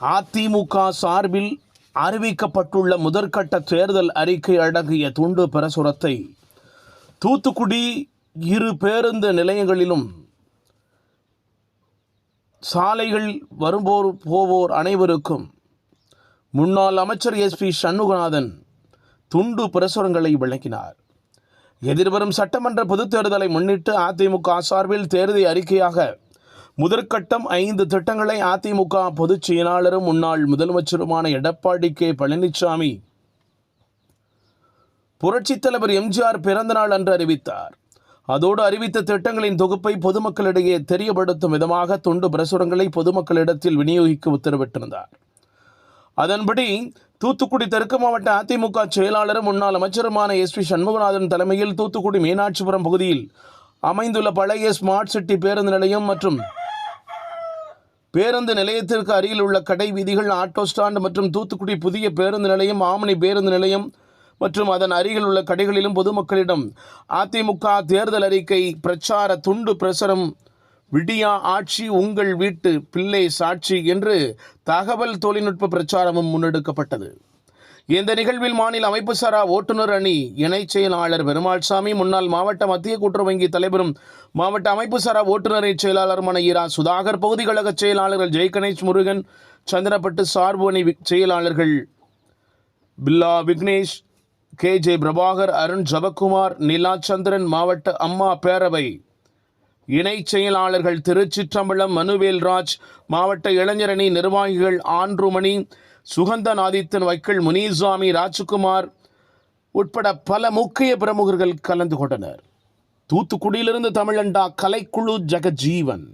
அதிமுக சார்பில் அறிவிக்கப்பட்டுள்ள முதற்கட்ட தேர்தல் அறிக்கை அடங்கிய துண்டு பிரசுரத்தை தூத்துக்குடி இரு பேருந்து நிலையங்களிலும் சாலைகள் வரும்போர் போவோர் அனைவருக்கும் முன்னாள் அமைச்சர் எஸ் பி சண்முகநாதன் துண்டு பிரசுரங்களை விளக்கினார். எதிர்வரும் சட்டமன்ற பொதுத் தேர்தலை முன்னிட்டு அதிமுக சார்பில் தேர்தல் அறிக்கையாக முதற்கட்டம் ஐந்து திட்டங்களை அதிமுக பொதுச் செயலாளரும் முன்னாள் முதலமைச்சருமான எடப்பாடி கே பழனிசாமி புரட்சித் தலைவர் எம்ஜிஆர் பிறந்தநாள் அன்று அறிவித்தார். அதோடு அறிவித்த திட்டங்களின் தொகுப்பை பொதுமக்களிடையே தெரியப்படுத்தும் விதமாக துண்டு பிரசுரங்களை பொதுமக்களிடத்தில் விநியோகிக்க உத்தரவிட்டிருந்தார். அதன்படி தூத்துக்குடி தெற்கு மாவட்ட அதிமுக செயலாளரும் முன்னாள் அமைச்சருமான எஸ் பி சண்முகநாதன் தலைமையில் தூத்துக்குடி மீனாட்சிபுரம் பகுதியில் அமைந்துள்ள பழைய ஸ்மார்ட் சிட்டி பேருந்து நிலையம் மற்றும் பேருந்து நிலையத்திற்கு அருகில் உள்ள கடை வீதிகள் ஆட்டோ ஸ்டாண்ட் மற்றும் தூத்துக்குடி புதிய பேருந்து நிலையம் ஆமணி பேருந்து நிலையம் மற்றும் அதன் அருகில் உள்ள கடைகளிலும் பொதுமக்களிடம் அதிமுக தேர்தல் அறிக்கை பிரச்சார துண்டு பிரசுரம் விடியா ஆட்சி உங்கள் வீட்டு பிள்ளை சாட்சி என்று தகவல் தொழில்நுட்ப பிரச்சாரமும் முன்னெடுக்கப்பட்டது. இந்த நிகழ்வில் மாநில அமைப்பு சாரா ஓட்டுநர் அணி இணைச் செயலாளர் பெருமாள்சாமி முன்னாள் மாவட்ட மத்திய கூட்டுறவு வங்கி தலைவரும் மாவட்ட அமைப்பு சாரா ஓட்டுநர் அணி செயலாளருமான இரா சுதாகர் பகுதி கழக செயலாளர்கள் ஜெய்கணேஷ் முருகன் சந்திரப்பட்டு சார்பு அணி செயலாளர்கள் பில்லா விக்னேஷ் கே. ஜே. பிரபாகர் அருண் ஜபக்குமார் நிலாச்சந்திரன் மாவட்ட அம்மா பேரவை இணைச் செயலாளர்கள் திருச்சிற்றம்பலம் மனுவேல் ராஜ் மாவட்ட இளைஞரணி நிர்வாகிகள் ஆன்றுமணி சுகந்தன் ஆதித்தன் வைக்கல் முனிசாமி ராஜ்குமார் உட்பட பல முக்கிய பிரமுகர்கள் கலந்து கொண்டனர். தூத்துக்குடியிலிருந்து தமிழண்டா கலைக்குழு ஜெகஜீவன்.